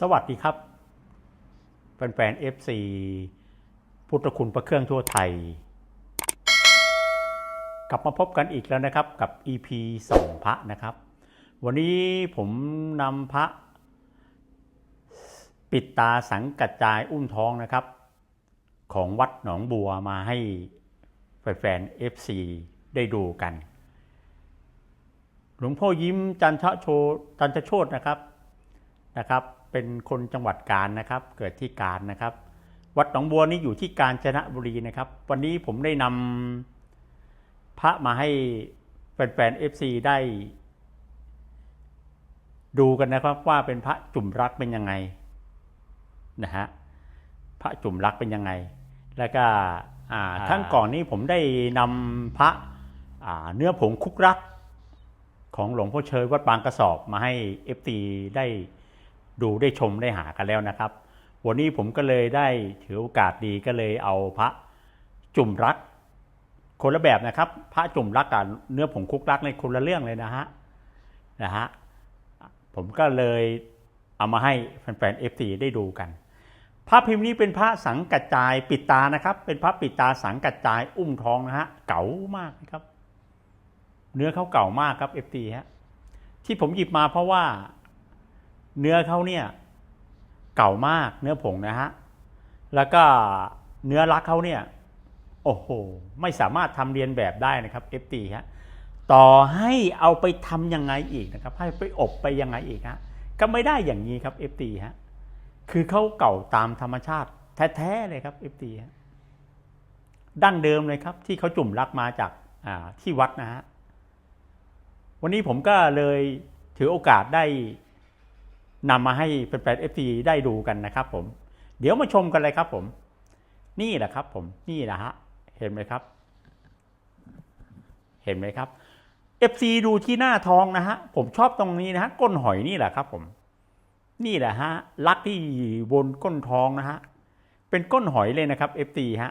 สวัสดีครับแฟนๆ FC พุทธคุณประเครื่องทั่วไทย กลับมาพบกันอีกแล้วนะครับกับ EP 2พระนะครับ วันนี้ผมนำพระ ปิดตาสังกัดจายอุ้มท้องนะครับ ของวัดหนองบัวมาให้แฟนๆ FC ได้ดูกัน หลวงพ่อยิ้มจันทะโชจันทโชตนะครับนะครับ เป็นคนจังหวัดกาญนะครับ เกิดที่กาญนะครับ วัดหนองบัวนี่อยู่ที่กาญจนบุรีนะครับ วันนี้ผมได้นำพระมาให้แฟนๆ FC ได้ ดูกันนะครับว่าเป็นพระจุ่มรักเป็นยังไงนะฮะพระจุ่มรักเป็นยังไง แล้วก็อ่าอ่าทั้งก่อนนี้ผมได้นำพระอ่าเนื้อผงคุกรักของหลวงพ่อเชยวัดบางกระสอบมาให้เอฟตีได้ ดูได้ชมได้หากันแล้วนะครับ วันนี้ผมก็เลยได้ถือโอกาสดีก็เลยเอาพระจุ่มรัก คนละแบบนะครับ พระจุ่มรักกับเนื้อผงคุกรักในคนละเรื่องเลยนะฮะนะฮะผมก็เลยเอามาให้แฟนๆเอฟตีได้ดูกันพระพิมพ์นี้เป็นพระสังกัจจายปิดตานะครับ เป็นพระปิดตาสังกัจจายอุ้มท้องนะฮะเก๋ามากนะครับ เนื้อเขาเก่ามากครับ FT ฮะที่ผมหยิบมาเพราะว่า เนื้อเขาเนี่ยเก่ามากเนื้อผงนะฮะ แล้วก็เนื้อรักเขาเนี่ย โอ้โห ไม่สามารถทำเรียนแบบได้นะครับ FT ฮะ ต่อให้เอาไปทำยังไงอีกนะครับ ให้ไปอบไปยังไงอีกฮะ ก็ไม่ได้อย่างนี้ครับ FT ฮะ คือเขาเก่าตามธรรมชาติแท้ๆเลยครับ FT ฮะ ดั้งเดิมเลยครับ ที่เขาจุ่มรักมาจากที่วัดนะฮะ วันนี้ผมก็เลยถือโอกาสได้ นำมาให้แฟนๆ FT ได้ดูกันนะครับผม เดี๋ยวมาชมกันเลยครับผม นี่แหละครับผม นี่แหละฮะ เห็นไหมครับ เห็นไหมครับ FC ดูที่หน้าท้องนะฮะ ผมชอบตรงนี้นะฮะ ก้นหอยนี่แหละครับผม นี่แหละฮะ ลักที่บนก้นท้องนะฮะ เป็นก้นหอยเลยนะครับ FT ฮะ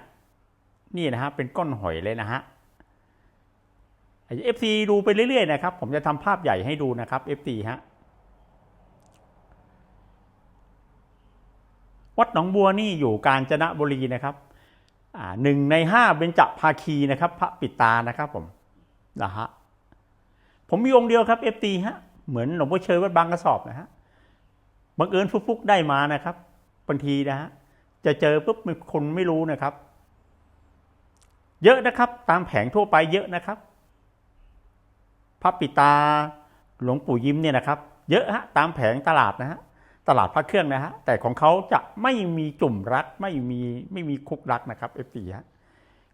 นี่นะฮะ เป็นก้นหอยเลยนะฮะเอฟซีดูไปเรื่อยๆนะครับ ผมจะทำภาพใหญ่ให้ดูนะครับเอฟซีฮะ วัดหนองบัวนี่อยู่กาญจนบุรีนะครับหนึ่งในห้าเบญจภาคีนะครับ พระปิตานะครับผมนะฮะผมมีองค์เดียวครับเอฟซีฮะเหมือนหลวงพ่อเชยวัดบางกระสอบนะฮะบังเอิญฟุกๆได้มานะครับบางทีนะฮะจะเจอปุ๊บมีคนไม่รู้นะครับ เยอะนะครับ ตามแผงทั่วไปเยอะนะครับพระปิตาหลวงปู่ยิ้มเนี่ยนะครับ เยอะฮะตามแผงตลาดนะฮะ ตลาดพระเครื่องนะฮะแต่ของเขาจะไม่มีจุ่มรักไม่มีไม่มีคุกรักนะครับเอฟซีฮะ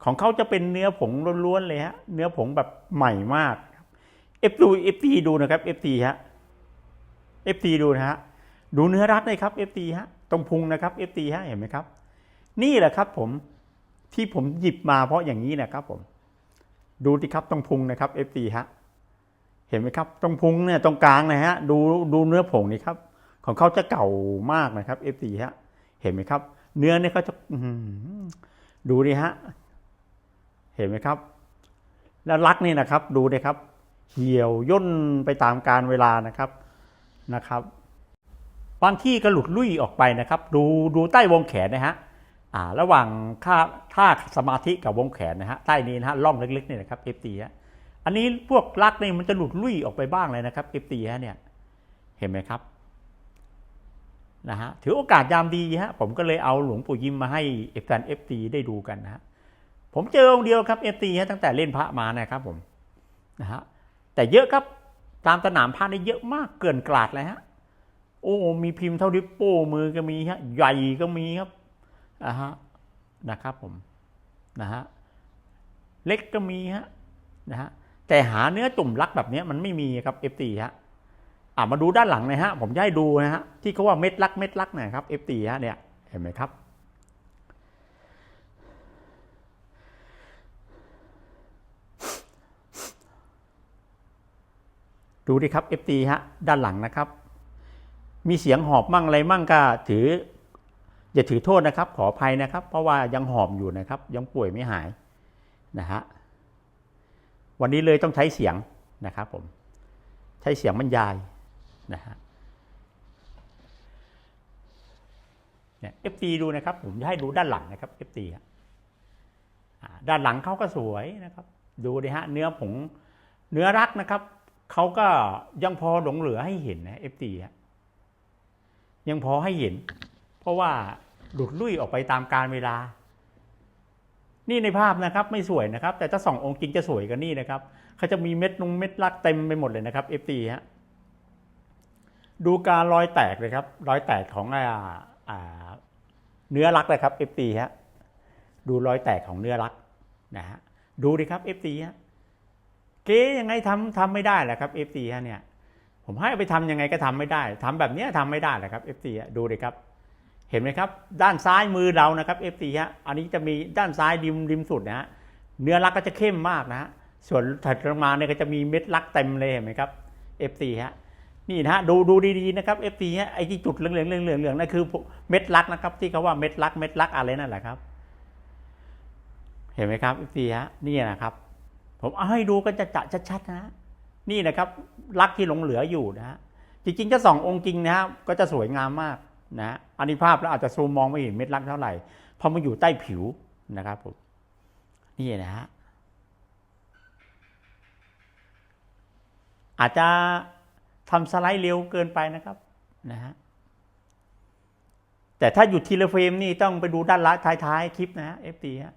ของเขาจะเป็นเนื้อผงล้วนๆเลยฮะเนื้อผงแบบใหม่มากเอฟดูเอฟซีดูนะครับเอฟซีฮะเอฟซีดูนะฮะดูเนื้อรักเลยครับเอฟซีฮะตรงพุงนะครับเอฟซีฮะเห็นไหมครับ นี่แหละครับผมที่ผมหยิบมาเพราะอย่างนี้นะครับผม ดูดิครับตรงพุงนะครับเอฟซีฮะเห็นไหมครับตรงพุงเนี่ยตรงกลางนะฮะดูดูเนื้อผงนี่ครับ ของเขาจะเก่ามากนะครับ F4 ฮะ เห็นไหมครับ เนื้อเนี่ยเขาจะดูดิฮะ เห็นไหมครับ แล้วลักนี่นะครับ ดูดิครับ เหี่ยวย่นไปตามการเวลานะครับนะครับบางที่ก็หลุดลุ่ยออกไปนะครับ ดูดูใต้วงแขนนะฮะอ่าระหว่างท่าท่าสมาธิกับวงแขนนะฮะใต้นี้นะฮะร่องเล็กๆนี่นะครับ F4 ฮะอันนี้พวกลักนี่มันจะหลุดลุ่ยออกไปบ้างเลยนะครับ F4 ฮะเนี่ยเห็นไหมครับ นะฮะถือโอกาสยามดีฮะผมก็เลยเอาหลวงปู่ยิ้มมาให้เอฟแฟนเอฟตีได้ดูกันนะฮะผมเจอองค์เดียวครับเอฟตีฮะตั้งแต่เล่นพระมานะครับผมนะฮะแต่เยอะครับตามสนามพระนี่เยอะมากเกินกลาดเลยฮะโอ้มีพิมพ์เท่าดิปโป้มือก็มีฮะใหญ่ก็มีครับนะฮะนะครับผมนะฮะเล็กก็มีฮะนะฮะแต่หาเนื้อจุ่มลักแบบนี้มันไม่มีครับ FT ฮะ อ่ามาดูด้านหลังนะฮะผมจะให้ดูนะฮะที่เขาว่าเม็ดลักเม็ดลักนี่ยครับ FT ฮะเนี่ยเห็นไหมครับ ดูดิครับ FT ฮะด้านหลังนะครับ มีเสียงหอบมั่งอะไรมั่งก็ถือ อย่าถือโทษนะครับ ขออภัยนะครับ เพราะว่ายังหอบอยู่นะครับ ยังป่วยไม่หายนะฮะวันนี้เลยต้องใช้เสียงนะครับผม ใช้เสียงบรรยาย นะฮะเนี่ย FT ดูนะครับ ผมจะให้ดูด้านหลังนะครับ FT ด้านหลังเขาก็สวยนะครับ ดูดิฮะเนื้อผงเนื้อรักนะครับเขาก็ยังพอหลงเหลือให้เห็นนะ FT ยังพอให้เห็น เพราะว่าหลุดลุ่ยออกไปตามกาลเวลา นี่ในภาพนะครับไม่สวยนะครับ แต่ถ้าส่ององค์จริงจะสวยกว่านี่นะครับเขาจะมีเม็ดนงเม็ดรักเต็มไปหมดเลยนะครับ FT ฮะ ดูการรอยแตกเลยครับ รอยแตกของออเนื้อรักเลยครับ FT ฮะดูรอยแตกของเนื้อรักนะฮะดูดิครับ FT ฮะเก๊ยังไงทำทำไม่ได้แหละครับ FT ฮะเนี่ยผมให้ไปทำยังไงก็ทำไม่ได้ทำแบบนี้ทำไม่ได้แหละครับ FT ฮะดูดิครับ เห็นไหมครับ ด้านซ้ายมือเรานะครับ FT ฮะอันนี้จะมีด้านซ้ายริมริมสุดนะฮะเนื้อรักก็จะเข้มมากนะฮะส่วนถัดลงมาเนี่ยก็จะมีเม็ดรักเต็มเลยเห็นไหมครับ FT ฮะ นี่นะฮะดูดูดีๆนะครับ FT ฮะไอ้ที่จุดเหลืองๆเหลืองๆๆนั่นคือเม็ดลักนะครับ ที่เขาว่าเม็ดลักเม็ดลักอะไรนั่นแหละครับ เห็นไหมครับ FT ฮะนี่นะครับ ผมเอาให้ดูกันจะจะชัดๆนะนี่นะครับลักที่หลงเหลืออยู่นะฮะจริงๆจะส่ององค์จริงนะฮะก็จะสวยงามมากนะฮะอันนี้ภาพแล้วอาจจะซูมมองไม่เห็นเม็ดลักเท่าไหร่เพราะมันอยู่ใต้ผิวนะครับผมนี่นะฮะอาจจะ ทำสไลด์เร็วเกินไปนะครับนะฮะแต่ถ้าหยุดทีละเฟรมนี่ต้องไปดูด้านละท้ายๆคลิปนะฮะ FT ฮะ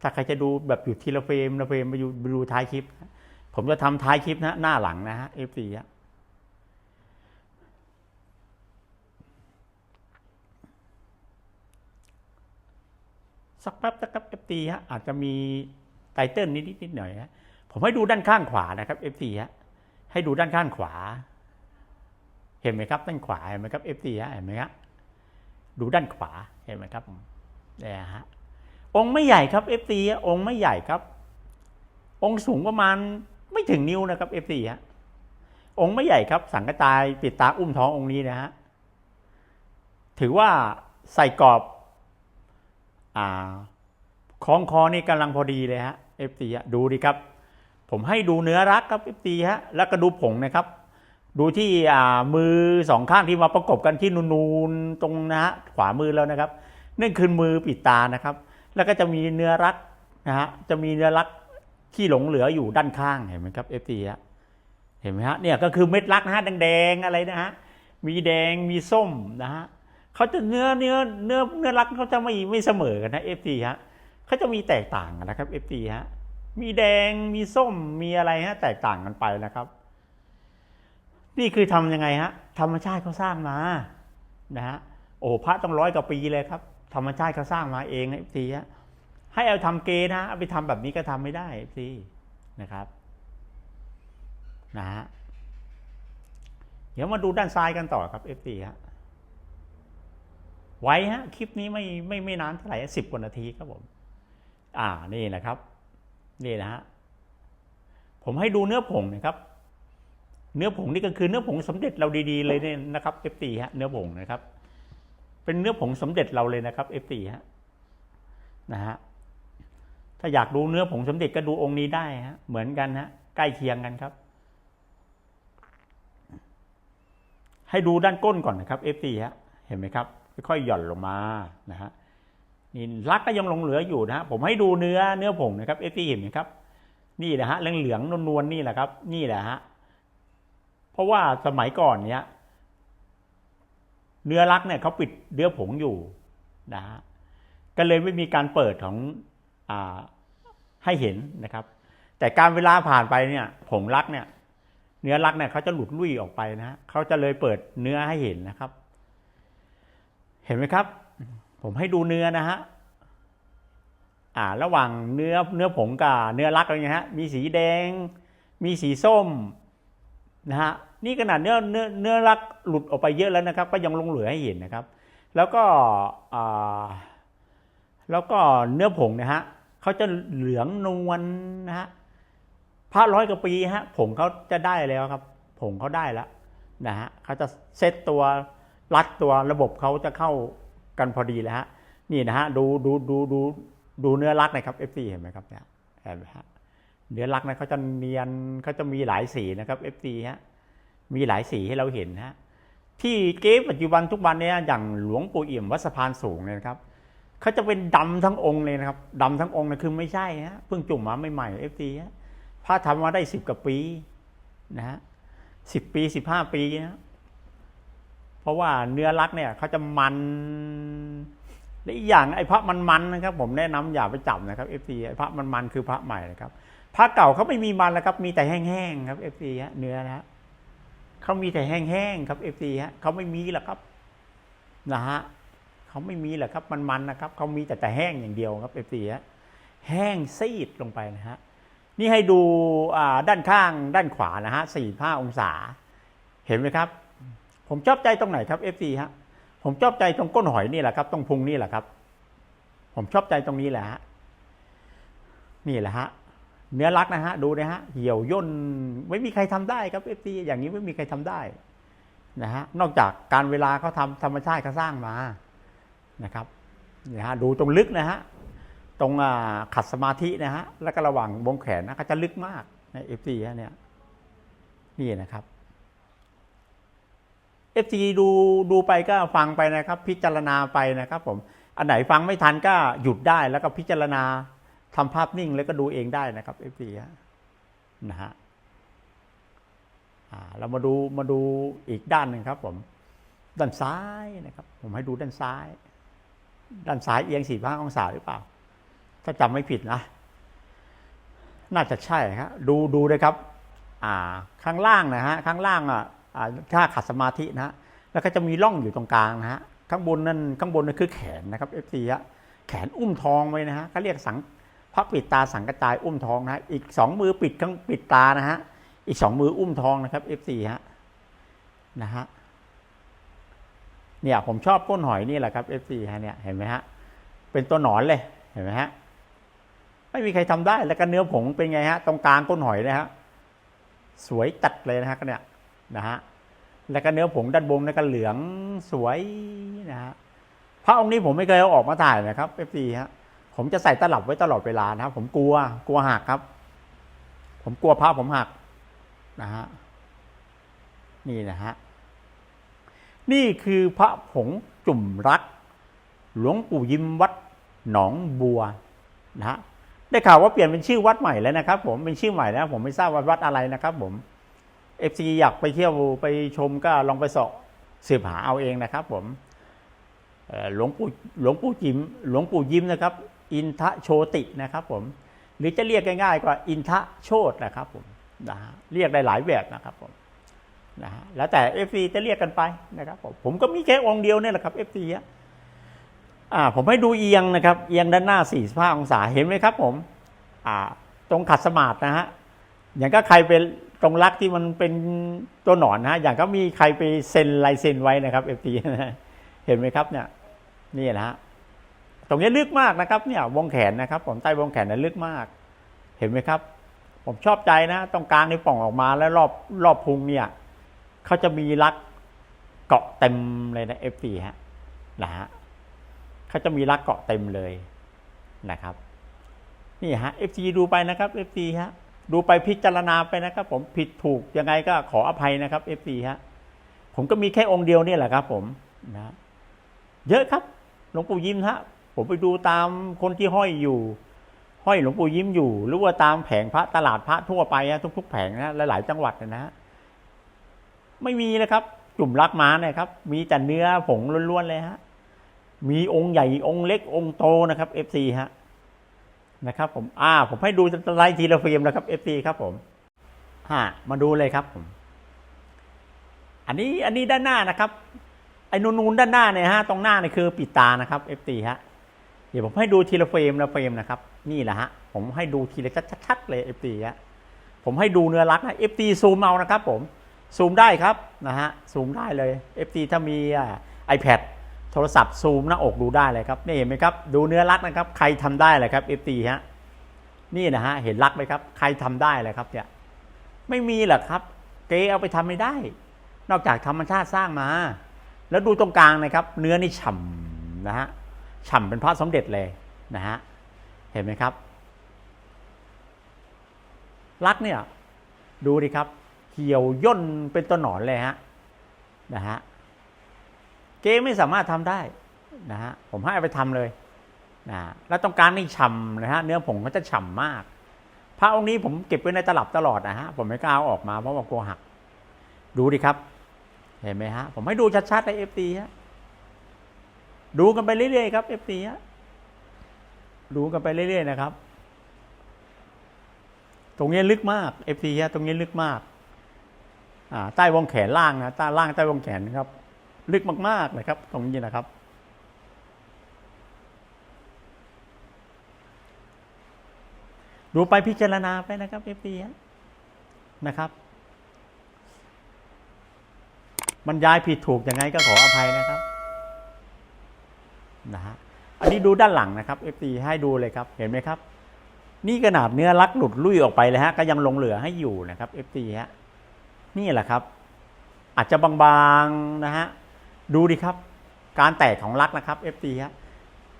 ถ้าใครจะดูแบบหยุดทีละเฟรมละเฟรมไปดูไปดูท้ายคลิป ผมจะทำท้ายคลิปนะหน้าหลังนะฮะ FT ฮะสักแป๊บนะครับ FT ฮะอาจจะมีไตเติลนิดๆนิดหน่อยฮะผมให้ดูด้านข้างขวานะครับ FT ฮะให้ดูด้านข้างขวา เห็นไหมครับด้านขวาเห็นไหมครับ FT ฮะเห็นไหมครับดูด้านขวาเห็นไหมครับเนี่ยฮะองค์ไม่ใหญ่ครับ FT ฮะองค์ไม่ใหญ่ครับ องค์สูงประมาณไม่ถึงนิ้วนะครับ FT ฮะองค์ไม่ใหญ่ครับ สังกตายปิดตาอุ้มท้ององค์นี้นะฮะถือว่าใส่กรอบอ่าคล้องคอนี่กำลังพอดีเลยฮะ FT ฮะดูดิครับ ผมให้ดูเนื้อรักครับตีฮะแล้วก็ดูผงนะครับ ดูที่มือสองข้างที่มาประกบกันที่นูนๆตรงนะฮะขวามือแล้วนะครับนั่นคือมือปิดตานะครับ แล้วก็จะมีเนื้อรักนะฮะจะมีเนื้อรักที่หลงเหลืออยู่ด้านข้างเห็นไหมครับเอฟตีฮะเห็นไหมฮะเนี่ยก็คือเม็ดรักนะฮะแดงๆอะไรนะฮะมีแดงมีส้มนะฮะเขาจะเนื้อเนื้อเนื้อเนื้อรักเขาจะไม่ไม่เสมอกันนะเอฟตีฮะเขาจะมีแตกต่างกันนะครับเอฟตีฮะมีแดงมีส้มมีอะไรฮะแตกต่างกันไปนะครับ นี่คือทำยังไงฮะธรรมชาติเขาสร้างมานะฮะโอ้พระต้องร้อยกว่าปีเลยครับ ธรรมชาติเขาสร้างมาเองนะทีฮะให้เอาทำเกนะเอาไปทำแบบนี้ก็ทำไม่ได้ทีนะครับนะฮะเดี๋ยวมาดูด้านซ้ายกันต่อครับเอฟซีฮะไว้ฮะคลิปนี้ไม่ไม่ไม่นานเท่าไหร่สิบกว่านาทีครับผม อ่านี่นะครับ นี่นะฮะผมให้ดูเนื้อผงนะครับ เนื้อผงนี่ก็คือเนื้อผงสำเร็จเราดีๆเลยเนี่ยนะครับเอฟตีฮะเนื้อผงนะครับ เป็นเนื้อผงสำเร็จเราเลยนะครับเอฟตีฮะนะฮะถ้าอยากดูเนื้อผงสำเร็จก็ดูองค์นี้ได้ฮะเหมือนกันฮะใกล้เคียงกันครับ ให้ดูด้านก้นก่อนนะครับเอฟตีฮะเห็นไหมครับค่อยๆหย่อนลงมานะฮะนี่รักก็ยังหลงเหลืออยู่นะฮะผมให้ดูเนื้อเนื้อผงนะครับเอฟซีเห็นไหมครับ นี่แหละฮะเหลืองๆนวลๆนี่แหละครับ นี่แหละฮะ เพราะว่าสมัยก่อนเนี้ยเนื้อรักเนี่ยเขาปิดเนื้อผงอยู่นะฮะก็เลยไม่มีการเปิดของอให้เห็นนะครับ แต่การเวลาผ่านไปเนี่ย ผงรักเนี่ย เนื้อรักเนี่ยเขาจะหลุดลุ่ยออกไปนะฮะเขาจะเลยเปิดเนื้อให้เห็นนะครับ เห็นไหมครับ ผมให้ดูเนื้อนะฮะอ่า ระหว่างเนื้อเนื้อผงกับเนื้อรักอะไรเงี้ยฮะมีสีแดง มีสีส้ม นะฮะนี่ขนาดเนื้อเนื้อเนื้อรักหลุดออกไปเยอะแล้วนะครับ ก็ยังลงเหลือให้เห็นนะครับ แล้วก็แล้วก็เนื้อผงนะฮะเขาจะเหลืองนวลนะฮะพระร้อยกว่าปีฮะผงเขาจะได้แล้วครับ ผงเขาได้แล้วนะฮะเขาจะเซตตัวรัดตัวระบบเขาจะเข้ากันพอดีเลยฮะนี่นะฮะดูดูดูดูดูเนื้อรักนะครับ FC เห็นไหมครับเนี่ยเห็นไหมฮะ เนื้อรักนะเขาจะเนียนเขาจะมีหลายสีนะครับ FC ฮะมีหลายสีให้เราเห็นฮะที่เก๊ปัจจุบันทุกวันเนี้ยอย่างหลวงปู่เอี่ยมวัดสะพานสูงเนี่ยนะครับเขาจะเป็นดำทั้งองค์เลยนะครับดำทั้งองค์นะคือไม่ใช่ฮะเพิ่งจุ่มมาใหม่ๆเอฟซีฮะพระทำมาได้สิบกว่าปีนะฮะสิบปีสิบห้าปีนะเพราะว่าเนื้อรักเนี่ยเขาจะมันและอีกอย่างไอ้พระมันๆนนะครับ ผมแนะนำอย่าไปจับนะครับเอฟซีไอ้พระมันๆคือพระใหม่นะครับ พระเก่าเขาไม่มีมันแล้วครับ มีแต่แห้งๆครับเอฟซีฮะเนื้อนะเขามีแต่แห้งๆครับเอฟซีฮะเขาไม่มีหรอกครับนะฮะเขาไม่มีหรอกครับมันๆนะครับเขามีแต่แต่แห้งอย่างเดียวครับเอฟซีฮะแห้งซีดลงไปนะฮะนี่ให้ดูด้านข้างด้านขวานะฮะสี่ห้าองศา เห็นไหมครับ ผมชอบใจตรงไหนครับเอฟซีฮะผมชอบใจตรงก้นหอยนี่แหละครับตรงพุงนี่แหละครับ ผมชอบใจตรงนี้แหละฮะนี่แหละฮะ เนื้อรักนะฮะดูนะฮะเหี่ยวย่นไม่มีใครทำได้ครับเอฟซีอย่างนี้ไม่มีใครทำได้นะฮะนอกจากการเวลาเขาทำธรรมชาติเขาสร้างมานะครับนะฮะดูตรงลึกนะฮะตรงขัดสมาธินะฮะแล้วก็ระหว่างวงแขนนะก็จะลึกมากในเอฟซีเนี่ยนี่นะครับเอฟซีดูดูไปก็ฟังไปนะครับ พิจารณาไปนะครับ ผมอันไหนฟังไม่ทันก็หยุดได้แล้วก็พิจารณา ทำภาพนิ่งแล้วก็ดูเองได้นะครับเอฟซีนะฮะเรามาดูมาดูอีกด้านหนึ่งครับ ผม ด้านซ้ายนะครับ ผมให้ดูด้านซ้าย ด้านซ้ายเอียงสี่ห้าองศาหรือเปล่า ถ้าจำไม่ผิดนะ น่าจะใช่ครับดูดูเลยครับ อ่า ข้างล่างนะฮะข้างล่างอะอ่าถ้าขัดสมาธินะฮะแล้วก็จะมีร่องอยู่ตรงกลางนะฮะข้างบนนั่นข้างบนนั่นคือแขนนะครับเอฟซีฮะแขนอุ้มทองไว้นะฮะเขาเรียกสัง พระปิดตาสังกระจายอุ้มทองนะอีกสองมือปิดข้างปิดตานะฮะอีกสองมืออุ้มทองนะครับ F4 ฮะนะฮะเนี่ยผมชอบก้นหอยนี่แหละครับ F4 ฮะเนี่ยเห็นไหมฮะเป็นตัวหนอนเลยเห็นไหมฮะไม่มีใครทำได้แล้วก็เนื้อผงเป็นไงฮะตรงกลางก้นหอยนะฮะสวยตัดเลยนะฮะก็เนี่ยนะฮะแล้วก็เนื้อผงด้านบนแล้วก็เหลืองสวยนะฮะพระองค์นี้ผมไม่เคยเอาออกมาถ่ายนะครับ F4 ฮะ ผมจะใส่ตลับไว้ตลอดเวลานะครับ ผมกลัวกลัวหักครับ ผมกลัวพระผมหักนะฮะนี่นะฮะนี่คือพระผงจุ่มรัก หลวงปู่ยิ้มวัดหนองบัวนะฮะได้ข่าวว่าเปลี่ยนเป็นชื่อวัดใหม่แล้วนะครับ ผมเป็นชื่อใหม่แล้วผมไม่ทราบว่าวัดอะไรนะครับผมเอฟซีอยากไปเที่ยวไปชมก็ลองไปสาะสืบหาเอาเองนะครับ ผมหลวงปู่หลวงปู่จิมหลวงปู่ยิ้มนะครับ อินทะโชตินะครับผมหรือจะเรียกง่ายๆกว่าอินทะโชตนะครับผมนะฮะเรียกได้หลายแบบนะครับผมนะฮะแล้วแต่ FC จะเรียกกันไปนะครับผมผมก็มีแค่องค์เดียวเนี่ยแหละครับ FC ฮะอ่าผมให้ดูเอียงนะครับ เอียงด้านหน้า 45 องศาเห็นไหมครับผมอ่าตรงขัดสมาธินะฮะอย่างก็ใครเป็นตรงลักที่มันเป็นตัวหนอนนะฮะอย่างก็มีใครไปเซ็นลายเซ็นไว้นะครับ FC เห็นไหมครับเนี่ยนี่นะฮะ ตรงนี้ลึกมากนะครับเนี่ยวงแขนนะครับ ผมใต้วงแขนนั้นลึกมาก เห็นไหมครับ ผมชอบใจนะตรงกลางนี่ป่องออกมาแล้วรอบรอบพุงเนี่ยเขาจะมีรักเกาะเต็มเลยนะเอฟซีฮะนะฮะเขาจะมีรักเกาะเต็มเลยนะครับนี่ฮะเอฟซีดูไปนะครับเอฟซีฮะดูไปพิจารณาไปนะครับ ผมผิดถูกยังไงก็ขออภัยนะครับเอฟซีฮะผมก็มีแค่องค์เดียวนี่แหละครับ ผมนะ เยอะครับหลวงปู่ยิ้มฮะ ผมไปดูตามคนที่ห้อยอยู่ ห้อยหลวงปู่ยิ้มอยู่ หรือว่าตามแผงพระตลาดพระทั่วไปนะทุก ๆ แผงนะหลายๆจังหวัดนะฮะไม่มีนะครับ จุ่มรักม้านะครับ มีแต่เนื้อผงล้วนๆเลยฮะมีองค์ใหญ่องค์เล็กองค์โตนะครับเอฟซีฮะนะครับ ผมอ่า ผมให้ดูไลท์ทีละเฟรมนะครับเอฟซีครับผมฮะมาดูเลยครับผมอันนี้อันนี้ด้านหน้านะครับไอ้นูนๆด้านหน้าเนี่ยฮะตรงหน้าเนี่ยคือปิดตานะครับ FT ฮะ เดี๋ยวผมให้ดูทีละเฟรมละเฟรมนะครับ นี่แหละฮะ ผมให้ดูทีละชัดๆเลย FT ฮะผมให้ดูเนื้อรักนะ FT ซูมเอานะครับผมซูมได้ครับนะฮะซูมได้เลย FT ถ้ามีไอแพดโทรศัพท์ซูมหน้าอกดูได้เลยครับนี่เห็นไหมครับดูเนื้อรักนะครับ ใครทำได้เลยครับ FT ฮะนี่นะฮะเห็นรักไหมครับ ใครทำได้เลยครับเนี่ยไม่มีหรอกครับ เกเอาไปทำไม่ได้ นอกจากธรรมชาติสร้างมา แล้วดูตรงกลางนะครับ เนื้อนี่ฉ่ำนะฮะ ฉ่ำเป็นพระสมเด็จเลยนะฮะเห็นไหมครับ ลักเนี่ยดูดิครับเหี่ยวย่นเป็นตัวหนอนเลยฮะนะฮะเก๊ไม่สามารถทำได้นะฮะผมให้อาไปทำเลยนะแล้วต้องการให้ฉ่ำนะฮะเนื้อผงก็จะฉ่ำมาก พระองค์นี้ผมเก็บไว้ในตลับตลอดนะฮะผมไม่กล้าเอาออกมาเพราะว่ากลัวหัก ดูดิครับ เห็นไหมฮะผมให้ดูชัดๆในเอฟตีฮะ ดูกันไปเรื่อยๆครับเอฟตีดูกันไปเรื่อยๆนะครับ ตรงนี้ลึกมากเอฟตีตรงนี้ลึกมากอ่าใต้วงแขนล่างนะใต้ล่างใต้วงแขนนะครับ ลึกมากๆเลยครับ ตรงนี้นะครับ ดูไปพิจารณาไปนะครับเอฟตีนะครับบรรยายผิดถูกยังไงก็ขออภัยนะครับ นะฮะอันนี้ดูด้านหลังนะครับเอฟตีให้ดูเลยครับเห็นไหมครับ นี่ขนาดเนื้อลักหลุดลุ่ยออกไปเลยฮะก็ยังลงเหลือให้อยู่นะครับเอฟตีฮะนี่แหละครับ อาจจะบางๆนะฮะดูดิครับ การแตกของลักนะครับเอฟตีฮะ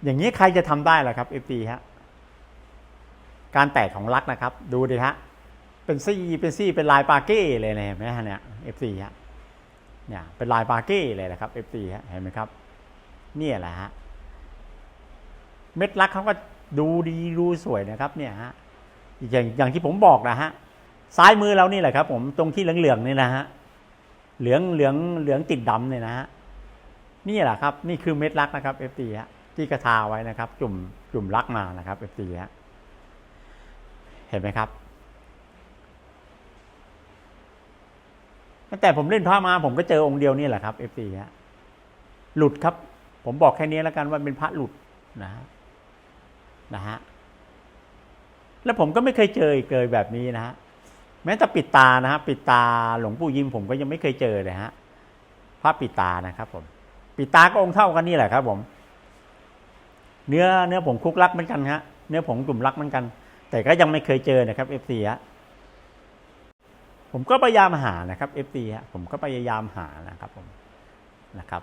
อย่างนี้ใครจะทำได้ล่ะครับเอฟตีฮะการแตกของลักนะครับ ดูดิฮะเป็นซี่เป็นซี่เป็นลายปาเก้เลยนะเห็นไหมฮะเนี่ยเอฟซีฮะเนี่ยเป็นลายปาเก้เลยนะครับ F4 ฮะเห็นไหมครับ เนี่ยแหละฮะ เม็ดลักเขาก็ดูดีดูสวยนะครับเนี่ยฮะอย่างอย่างที่ผมบอกนะฮะซ้ายมือเรานี่แหละครับ ผมตรงที่เหลืองๆนี่นะฮะเหลืองเหลืองเหลืองติดดำเนี่ยนะฮะนี่แหละครับ นี่คือเม็ดลักนะครับ F4 ฮะที่กระทาไว้นะครับ จุ่มจุ่มลักมานะครับ F4 ฮะเห็นไหมครับตั้งแต่ผมเล่นพระมา ผมก็เจอองค์เดียวนี่แหละครับเอฟซีฮะหลุดครับ ผมบอกแค่นี้แล้วกันว่าเป็นพระหลุดนะฮะ นะฮะแล้วผมก็ไม่เคยเจออีกเลยแบบนี้นะฮะแม้แต่ปิดตานะฮะปิดตาหลวงปู่ยิมผมก็ยังไม่เคยเจอเลยฮะพระปิดตานะครับ ผม ปิดตาก็องค์เท่ากันนี่แหละครับ ผม เนื้อเนื้อผงคลุกลักเหมือนกันฮะเนื้อผงกลุ่มลักเหมือนกัน แต่ก็ยังไม่เคยเจอนะครับเอฟซีฮะผมก็พยายามหานะครับ FT ฮะผมก็พยายามหานะครับ ผมนะครับ